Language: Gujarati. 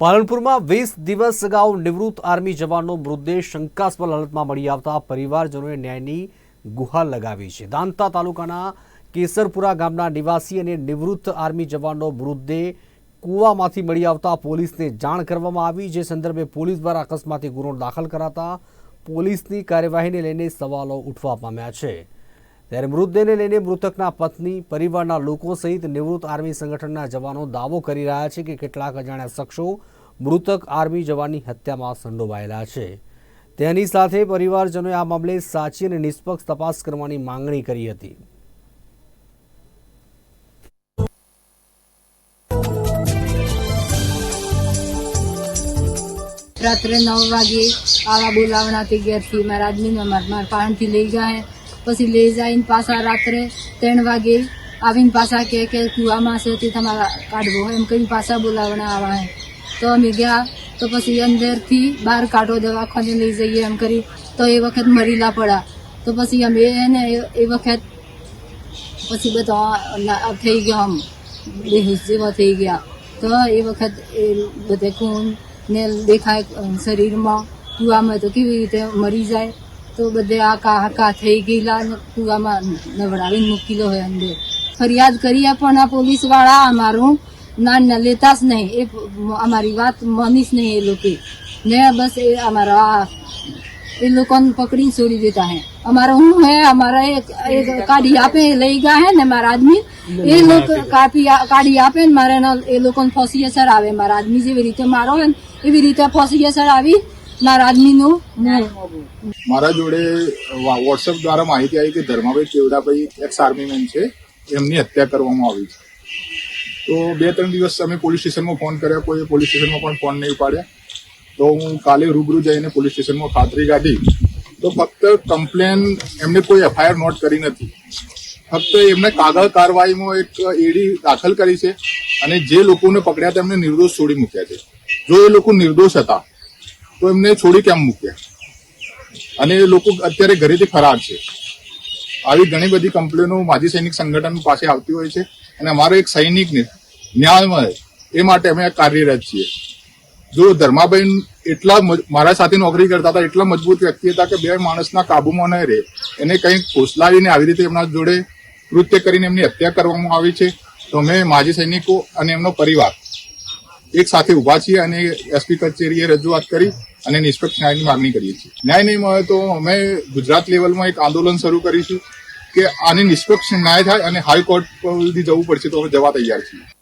પાલનપુરમાં વીસ દિવસ અગાઉ નિવૃત્ત આર્મી જવાનનો મૃતદેહ શંકાસ્પદ હાલતમાં મળી આવતા પરિવારજનોએ ન્યાયની ગુહાર લગાવી છે. દાંતા તાલુકાના કેસરપુરા ગામના નિવાસી અને નિવૃત્ત આર્મી જવાનનો મૃતદેહ કૂવામાંથી મળી આવતા પોલીસને જાણ કરવામાં આવી, જે સંદર્ભે પોલીસ દ્વારા અકસ્માતી ગુનો દાખલ કરાતા પોલીસની કાર્યવાહીને લઈને સવાલો ઉઠવા પામ્યા છે. ત્યારે મૃતદેહને લઈને મૃતકના પત્ની, પરિવારના લોકો સહિત નિવૃત્ત આર્મી સંગઠનના જવાનો દાવો કરી રહ્યા છે કે કેટલાક અજાણ્યા શખ્સો મૃતક આર્મી જવાનની હત્યામાં સંડોવાયેલા છે. તેની સાથે પરિવારજનોએ આ મામલે સાચી અને નિષ્પક્ષ તપાસ કરવાની માંગણી કરી હતી. રાત્રે નવ વાગે આવા બોલાવણાથી ઘેરથી મારા આદમીને મારા પાણથી લઈ જાય. પછી લઈ જઈને પાછા રાત્રે ત્રણ વાગે આવીને પાછા કે કે કુવામાં છે તે તમારા કાઢવો એમ કહીને પાછા બોલાવણા આવા હે. તો અમે ગયા, તો પછી અંદરથી બહાર કાઢો દવાખાને લઈ જઈએ એમ કરી, તો એ વખત મરીલા પડ્યા. તો પછી અમે એને એ- એ વખત પછી બધા થઈ ગયા આમ, બેહોશ જેવા થઈ ગયા. તો એ વખત એ બધે ખૂન ને દેખાય શરીરમાં કુવામાં તો કેવી રીતે મરી જાય? તો બધે આ કા હાકા થઈ ગયેલા કુવામાં નવડાવીને મૂકેલો હોય અંદર ફરિયાદ કરીએ પણ આ પોલીસવાળા અમારું ના લેતા જ નહીં. એ અમારી વાત માનીશ નહીં એ લોકો. ને બસ એ અમારા એ લોકોને પકડીને છોડી દેતા હે. અમારા હું હે? અમારા કાઢી આપે, લઈ ગયા હે ને મારા આદમી? એ લોકો કાપી કાઢી આપે ને મારે એ લોકોને ફોસી અસર આવે. મારા આદમી જેવી રીતે મારો હોય ને એવી રીતે ફોસી અસર આવી. આદમીનું? મારા જોડે વોટ્સએપ દ્વારા માહિતી આવી કે ધર્માભાઈ કેવડાભાઈ એક્સ આર્મીમેન છે. એમની હત્યા કરવામાં આવી છે. તો બે ત્રણ દિવસ અમે પોલીસ સ્ટેશનમાં ફોન કર્યા. કોઈ પોલીસ સ્ટેશનમાં પણ ફોન નહીં પાડ્યા. તો હું કાલે રૂબરૂ જઈને પોલીસ સ્ટેશનમાં ખાતરી કાઢી. તો ફક્ત કમ્પ્લેન એમને કોઈ એફઆઈઆર નોટ કરી નથી. ફક્ત એમને કાગળ કાર્યવાહીમાં એક એડી દાખલ કરી છે અને જે લોકોને પકડ્યા તેમને નિર્દોષ છોડી મૂક્યા છે. જો એ લોકો નિર્દોષ હતા તો એમને છોડી કેમ મૂક્યા? અને એ લોકો અત્યારે ઘરેથી ફરાર છે. આવી ઘણી બધી કમ્પ્લેનો માજી સૈનિક સંગઠન પાસે આવતી હોય છે અને અમારો એક સૈનિકને ન્યાય મળે એ માટે અમે કાર્યરત છીએ. જો ધર્માબેન એટલા મારા સાથે નોકરી કરતા હતા, એટલા મજબૂત વ્યક્તિ હતા કે બે માણસના કાબુમાં ન રહે, એને કંઈક ફોસલાવીને આવી રીતે એમના જોડે કૃત્ય કરીને એમની હત્યા કરવામાં આવી છે, તો અમે માજી સૈનિકો અને એમનો પરિવાર એક સાથે ઊભા છીએ અને એસપી કચેરીએ રજૂઆત કરી અને નિષ્પક્ષ ન્યાયની માગણી કરીએ છીએ. ન્યાય નહીં મળે તો અમે ગુજરાત લેવલમાં એક આંદોલન શરૂ કરીશું કે આની નિષ્પક્ષ ન્યાય થાય અને હાઈકોર્ટ સુધી જવું પડશે તો અમે જવા તૈયાર છીએ.